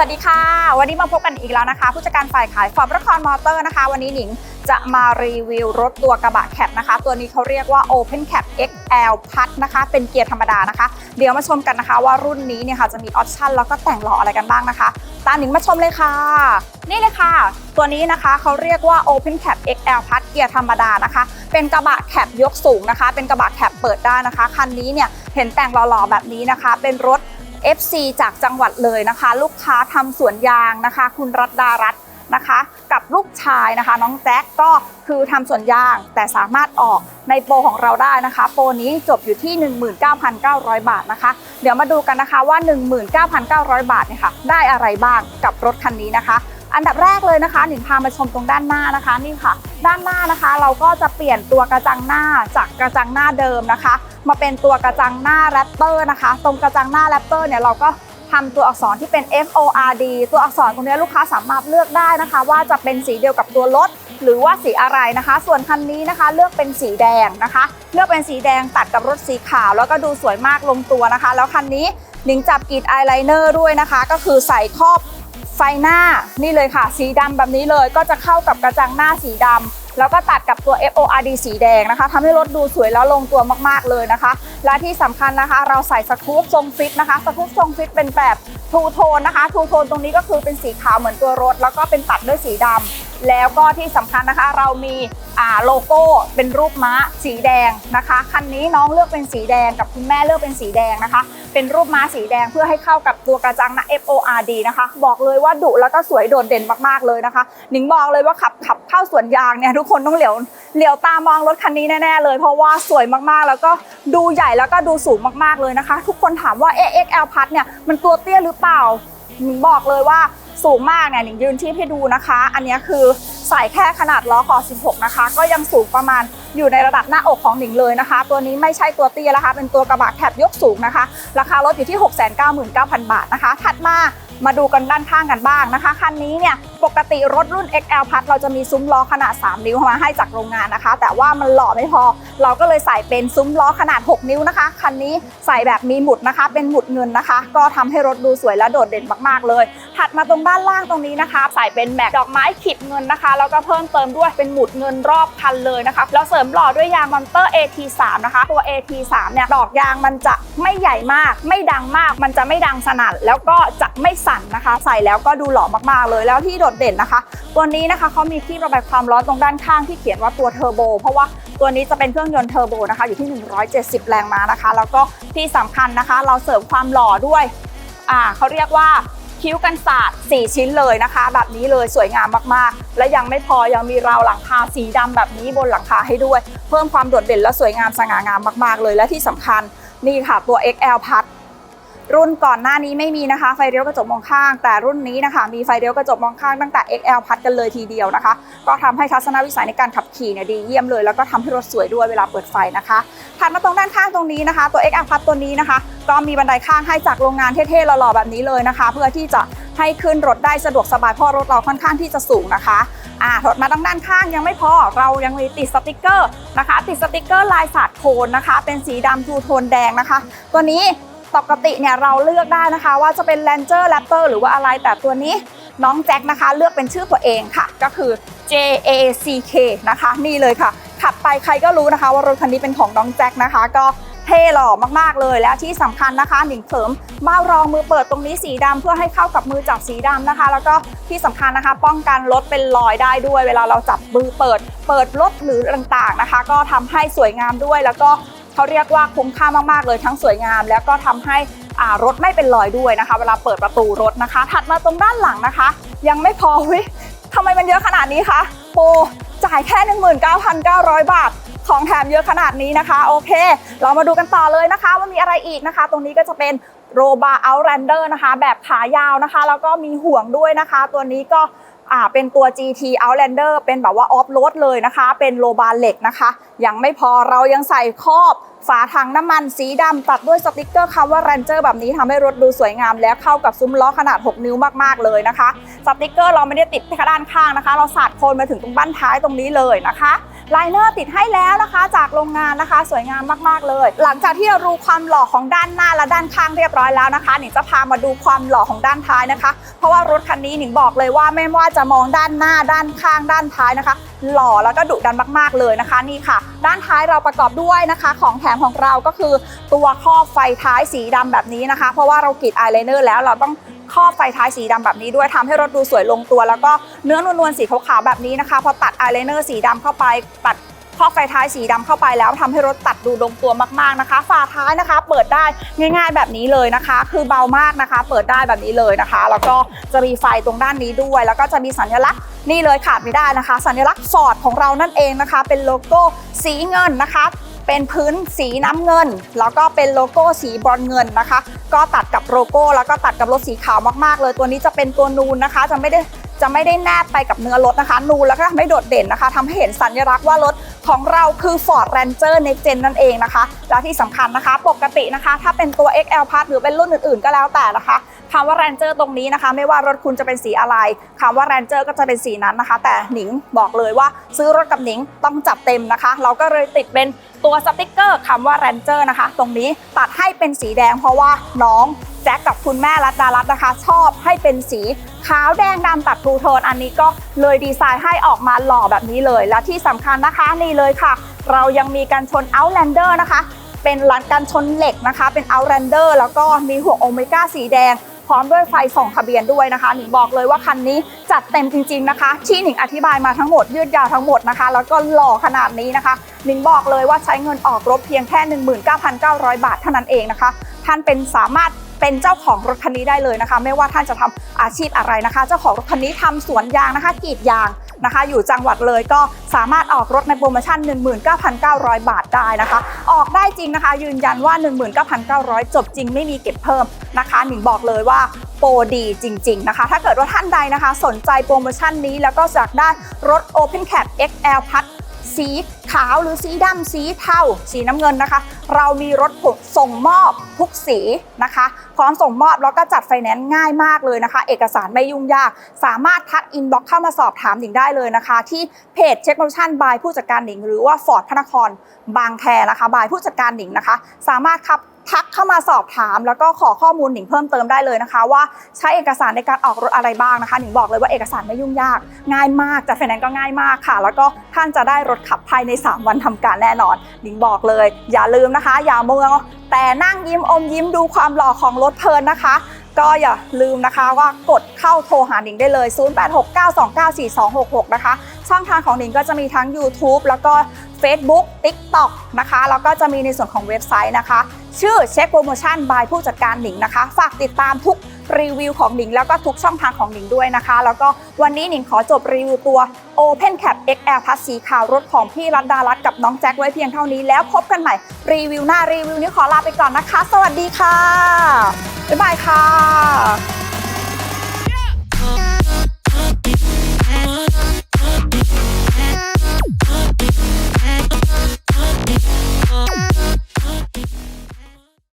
สวัสดีค่ะ วันนี้มาพบกันอีกแล้วนะคะ ผู้จัดการฝ่ายขายฟอร์ดนครมอเตอร์นะคะ วันนี้หนิงจะมารีวิวรถตัวกระบะแคปนะคะ ตัวนี้เขาเรียกว่า Open Cap XL พัดนะคะ เป็นเกียร์ธรรมดานะคะ เดี๋ยวมาชมกันนะคะว่ารุ่นนี้เนี่ยค่ะจะมีออปชันแล้วก็แต่งหล่ออะไรกันบ้างนะคะ ตามหนิงมาชมเลยค่ะ นี่เลยค่ะ ตัวนี้นะคะเขาเรียกว่า Open Cap XL พัดเกียร์ธรรมดานะคะ เป็นกระบะแคปยกสูงนะคะ เป็นกระบะแคปเปิดได้นะคะ คันนี้เนี่ยเห็นแต่งหล่อๆแบบนี้นะคะ เป็นรถ FC จากจังหวัดเลยนะคะ ลูกค้าทำสวนยางนะคะ คุณรัตดารัตน์นะคะ กับลูกชายนะคะ น้องแจ็คก็คือทำสวนยางแต่สามารถออกในโปรของเราได้นะคะ โปรนี้จบอยู่ที่ 19,900 บาทนะคะ เดี๋ยวมาดูกันนะคะว่า 19,900 บาทเนี่ยค่ะได้อะไรบ้างกับรถคันนี้นะคะ อันดับแรกเลยนะคะหนิงพามาชมตรงด้านหน้านะคะนี่ค่ะ ด้านหน้านะคะ เราก็จะเปลี่ยนตัวกระจังหน้าจากกระจังหน้าเดิมนะคะ มาเป็นตัวกระจังหน้าแรปเตอร์นะคะ ตรงกระจังหน้าแรปเตอร์เนี่ยเราก็ทำตัวอักษรที่เป็น F O R D ตัวอักษรตรงนี้ลูกค้าสามารถเลือกได้นะคะ ว่าจะเป็นสีเดียวกับตัวรถหรือว่าสีอะไรนะคะ ส่วนคันนี้นะคะ เลือกเป็นสีแดงนะคะ เลือกเป็นสีแดงตัดกับรถสีขาว แล้วก็ดูสวยมากลงตัวนะคะ แล้วคันนี้หนิงจับกรีดอายไลเนอร์ด้วยนะคะ ก็คือใส่ครอบ ไฟหน้านี่เลยค่ะ สีดำแบบนี้เลยก็จะเข้ากับกระจังหน้าสีดำแล้วก็ตัดกับตัว FORD สีแดงนะคะทำให้รถดูสวยแล้วลงตัวมากๆเลยนะคะ และที่สำคัญนะคะ เราใส่สกู๊ปทรงฟิตนะคะสกู๊ปทรงฟิตเป็นแบบทูโทนนะคะทูโทนตรงนี้ก็คือเป็นสีขาวเหมือนตัวรถ แล้วก็เป็นตัดด้วยสีดำแล้วก็ที่สำคัญนะคะ เรามี โลโก้เป็นรูปม้าสีแดงนะคะคันนี้น้องเลือกเป็นสีแดงกับคุณแม่เลือกเป็นสีแดงนะคะ เป็นรูปม้าสีแดงเพื่อให้เข้ากับตัวกระจังน้า FORD นะคะ บอกเลยว่าดุแล้วก็สวยโดดเด่นมากๆเลยนะคะหนิงบอกเลยว่าขับขับเข้าสวนยางเนี่ยทุกคนต้องเหลียวเหลียวตามองรถคันนี้แน่ๆเลย เพราะว่าสวยมากๆ แล้วก็ดูใหญ่แล้วก็ดูสูงมากๆเลยนะคะ ทุกคนถามว่า AXL พัดเนี่ยมันตัวเตี้ยหรือเปล่าหนิงบอกเลยว่าสูงมากเนี่ยหนิงยืนที่ให้ดูนะคะ อันนี้คือ ใส่แค่ขนาดล้อคอ16 นะคะ ก็ยังสูงประมาณอยู่ในระดับหน้าอกของหนิงเลยนะคะ ตัวนี้ไม่ใช่ตัวเตี้ยนะคะ เป็นตัวกระบะแคบยกสูงนะคะ ราคารถอยู่ที่ 699,000 บาทนะคะ ถัดมามาดูกันด้านข้างกันบ้างนะคะ คันนี้เนี่ยปกติรถรุ่น XL พัทเราจะมีซุ้มล้อขนาด 3 นิ้วมาให้จากโรงงานนะคะ แต่ว่ามันหล่อไม่พอ เราก็เลยใส่เป็นซุ้มล้อขนาด 6 นิ้วนะคะ คันนี้ใส่แบบมีหมุดนะคะ เป็นหมุดเงินนะคะ ก็ทำให้รถดูสวยและโดดเด่นมากๆ เลย ถัดมาตรงด้านล่างตรงนี้นะคะ ใส่เป็นแม็กดอกไม้ขีดเงินนะคะ แล้วก็เพิ่มเติมด้วยเป็นหมุดเงินรอบคันเลยนะคะ แล้วเสริมหล่อด้วยยางมอนเตอร์ AT3 นะคะ ตัว AT3 เนี่ย ดอกยางมันจะไม่ใหญ่มาก ไม่ดังมาก มันจะไม่ดังสนั่น แล้วก็จะไม่สั่นนะคะ ใส่แล้วก็ดูหล่อมากๆ เลย แล้วที่โดดเด่นนะคะ ตัวนี้นะคะเขามีที่ระบายความร้อนตรงด้านข้างที่เขียนว่าตัวเทอร์โบ เพราะว่า ตัวนี้จะเป็นเครื่องยนต์เทอร์โบนะคะอยู่ที่ 170 แรงม้านะคะ แล้วก็ที่สำคัญนะคะ เราเสริมความหล่อด้วยอ่าเขาเรียกว่าคิ้วกันศาสตร์4ชิ้นเลยนะคะ แบบนี้เลยสวยงามมากๆ และยังไม่พอยังมีราวหลังคาสีดำแบบนี้บนหลังคาให้ด้วย เพิ่มความโดดเด่นและสวยงามสง่างามมาก ๆ เลยและที่สำคัญนี่ค่ะตัว XL พัด รุ่นก่อนหน้านี้ไม่มีนะคะ ไฟเลี้ยวกระจกมองข้าง แต่รุ่นนี้นะคะ มีไฟเลี้ยวกระจกมองข้างตั้งแต่ XL พัดกันเลยทีเดียวนะคะ ก็ทำให้ทัศนวิสัยในการขับขี่เนี่ยดีเยี่ยมเลย แล้วก็ทำให้รถสวยด้วยเวลาเปิดไฟนะคะถัดมาตรงด้านข้างตรงนี้นะคะ ตัว XL พัดตัวนี้นะคะ ก็มีบันไดข้างให้จากโรงงานเท่ๆหล่อๆแบบนี้เลยนะคะ เพื่อที่จะให้ขึ้นรถได้สะดวกสบายเพราะรถเราค่อนข้างที่จะสูงนะคะอ่าถอดมาทางด้านข้างยังไม่พอเรายังมีติดสติกเกอร์นะคะ ติดสติกเกอร์ลายสาดโคนนะคะ เป็นสีดำทูโทนแดงนะคะ ตัวนี้ ปกติเนี่ยเราเลือกได้นะคะ ว่าจะเป็น Ranger Raptor หรือว่าอะไรแต่ตัวนี้น้องแจ็คนะคะ เลือกเป็นชื่อตัวเองค่ะ ก็คือ J A C K นะคะ นี่เลยค่ะ ขับไปใครก็รู้นะคะ ว่ารถคันนี้เป็นของน้องแจ็คนะคะ ก็เท่หล่อมากๆเลยและที่สำคัญนะคะ หนิงเสริมเบ้ารองมือเปิดตรงนี้สีดำเพื่อให้เข้ากับมือจับสีดำนะคะ แล้วก็ที่สำคัญนะคะ ป้องกันรถเป็นรอยได้ด้วย เวลาเราจับมือเปิด เปิดรถหรือต่างๆนะคะ ก็ทำให้สวยงามด้วยแล้วก็ เขาเรียกว่าคุ้มค่ามากๆเลยทั้งสวยงาม แล้วก็ทำให้รถไม่เป็นรอยด้วยนะคะ เวลาเปิดประตูรถนะคะ ถัดมาตรงด้านหลังนะคะ ยังไม่พอเฮ้ยทำไมมันเยอะขนาดนี้คะโปรจ่ายแค่ 19,900 บาทของแถมเยอะขนาดนี้นะคะ โอเค เรามาดูกันต่อเลยนะคะ ว่ามีอะไรอีกนะคะ ตรงนี้ก็จะเป็นโรบาเอาแรนเดอร์นะคะ แบบขายาวนะคะ แล้วก็มีห่วงด้วยนะคะ ตัวนี้ก็ อ่าเป็นตัว GT Outlander เป็นแบบว่าออฟโรดเลยนะคะ เป็นโลบาเหล็กนะคะ ยังไม่พอเรายังใส่ครอบฝาถังน้ำมันสีดำตัดด้วยสติกเกอร์คำว่า Ranger แบบนี้ทำให้รถดูสวยงาม และเข้ากับซุ้มล้อขนาด 6 นิ้วมากๆเลยนะคะ สติกเกอร์เราไม่ได้ติดแค่ด้านข้างนะคะ เราสาดโคนมาถึงตรงบั้นท้ายตรงนี้เลยนะคะ ไลเนอร์ติดให้แล้วนะคะ จากโรงงานนะคะ สวยงามมากๆเลย หลังจากที่เรารู้ความหล่อของด้านหน้าและด้านข้างเรียบร้อยแล้วนะคะหนิงจะพามาดูความหล่อของด้านท้ายนะคะ เพราะว่ารถคันนี้หนิงบอกเลยว่าไม่ว่าจะมองด้านหน้าด้านข้างด้านท้ายนะคะ หล่อแล้วก็ดุดันมากๆเลยนะคะนี่ค่ะ ด้านท้ายเราประกอบด้วยนะคะ ของแถมของเราก็คือตัวครอบไฟท้ายสีดำแบบนี้นะคะ เพราะว่าเรากรีดอายไลเนอร์แล้วเราต้อง ครอบไฟท้ายสีดำแบบนี้ด้วยทำให้รถดูสวยลงตัว แล้วก็เนื้อนวลๆสีขาวๆแบบนี้นะคะพอตัดอายไลเนอร์สีดำเข้าไปตัดครอบไฟท้ายสีดำเข้าไปแล้วทำให้รถตัดดูลงตัวมากๆนะคะ ฝาท้ายนะคะ เปิดได้ง่ายๆแบบนี้เลยนะคะ คือเบามากนะคะ เปิดได้แบบนี้เลยนะคะ แล้วก็จะมีไฟตรงด้านนี้ด้วย แล้วก็จะมีสัญลักษณ์นี่เลยขาดไม่ได้นะคะ สัญลักษณ์ฟอร์ดของเรานั่นเองนะคะ เป็นโลโก้สีเงินนะคะ เป็นพื้นสีน้ำเงิน แล้วก็เป็นโลโก้สีบรอนเงินนะคะ ก็ตัดกับโลโก้ แล้วก็ตัดกับรถสีขาวมากๆ เลยตัวนี้จะเป็นตัวนูนนะคะ จะไม่ได้จะไม่ได้แนบไปกับเนื้อรถนะคะ นูนแล้วก็ทำให้โดดเด่นนะคะทำให้เห็นสัญลักษณ์ว่ารถของเราคือ Ford Ranger Next Gen นั่นเองนะคะ และที่สำคัญนะคะ ปกตินะคะ ถ้าเป็นตัว XL Plus หรือเป็นรุ่นอื่นๆ ก็แล้วแต่นะคะคำว่า Ranger ตรงนี้นะคะ ไม่ว่ารถคุณจะเป็นสีอะไรคำว่า Ranger ก็จะเป็นสีนั้นนะคะ แต่หนิงบอกเลยว่าซื้อรถกับหนิงต้องจับเต็มนะคะ เราก็เลยติดเป็น ตัวสติกเกอร์คำว่า Ranger นะคะ ตรงนี้ตัดให้เป็นสีแดงเพราะว่าน้องแจ็คกับคุณแม่รัตดารัตนะคะ ชอบให้เป็นสีขาวแดงดำตัดทูโทนอันนี้ก็เลยดีไซน์ให้ออกมาหล่อแบบนี้เลย และที่สำคัญนะคะนี่เลยค่ะ เรายังมีการชน Outlander นะคะ เป็นลันกันชนเหล็กนะคะ เป็น Outlander แล้วก็มีหัวโอเมก้าสีแดง พร้อมด้วยไฟส่องทะเบียนด้วยนะคะหนิงบอกเลยว่าคันนี้จัดเต็มจริง ๆนะคะ ที่หนิงอธิบายมาทั้งหมดยืดยาวทั้งหมดนะคะ แล้วก็หล่อขนาดนี้นะคะหนิงบอกเลยว่าใช้เงินออกรถเพียงแค่ 19,900 บาทเท่านั้นเองนะคะ ท่านเป็นสามารถเป็นเจ้าของรถคันนี้ได้เลยนะคะ ไม่ว่าท่านจะทำอาชีพอะไรนะคะ เจ้าของรถคันนี้ทำสวนยางนะคะกรีดยาง นะคะ อยู่จังหวัดเลยก็สามารถออกรถในโปรโมชั่น 19,900 บาทได้นะคะ ออกได้จริงนะคะ ยืนยันว่า 19,900 จบจริงไม่มีเก็บเพิ่มนะคะหนิงบอกเลยว่าโปรดีจริง ๆ นะคะ ถ้าเกิดว่าท่านใดนะคะ สนใจโปรโมชั่นนี้แล้วก็อยากได้รถ Open Cap XL พัด สีขาวหรือสีดำสีเทาสีน้ำเงินนะคะ เรามีรถผส่งมอบทุกสีนะคะ พร้อมส่งมอบแล้วก็จัดไฟแนนซ์ง่ายมากเลยนะคะ เอกสารไม่ยุ่งยาก สามารถทักอินบ็อกเข้ามาสอบถามหนิงได้เลยนะคะ ที่เพจเช็คโปรโมชั่นบายผู้จัดการหนิง หรือว่าฟอร์ดพระนครบางแคนะคะบายผู้จัดการหนิงนะคะ สามารถครับ ทักเข้ามาสอบถาม แล้วก็ขอข้อมูลหนิงเพิ่มเติมได้เลยนะคะ ว่าใช้เอกสารในการออกรถอะไรบ้างนะคะหนิงบอกเลยว่าเอกสารไม่ยุ่งยาก ง่ายมากจัดไฟแนนซ์ก็ง่ายมากค่ะ แล้วก็ท่านจะได้รถขับภายใน 3 วันทำการแน่นอนหนิงบอกเลย อย่าลืมนะคะ อย่าเมืองแต่นั่งยิ้มอมยิ้มดูความหล่อของรถเพลินนะคะ ก็อย่าลืมนะคะว่ากดเข้าโทรหาหนิงได้เลย 0869294266 นะคะ ช่องทางของหนิงก็จะมีทั้ง YouTube แล้วก็ Facebook TikTok นะคะ แล้วก็จะมีในส่วนของเว็บไซต์นะคะ ชื่อเช็คโปรโมชั่น by ผู้จัดการหนิงนะคะ ฝากติดตามทุกรีวิวของหนิงแล้วก็ทุกช่องทางของหนิงด้วยนะคะ แล้วก็วันนี้หนิงขอจบรีวิวตัว Open Cap XL Plus สีขาวรถของพี่รัตดารัตกับน้องแจ็คไว้เพียงเท่านี้แล้วพบกันใหม่ รีวิวหน้ารีวิวนี้ขอลาไปก่อนนะคะ สวัสดีค่ะ บ๊ายบายค่ะ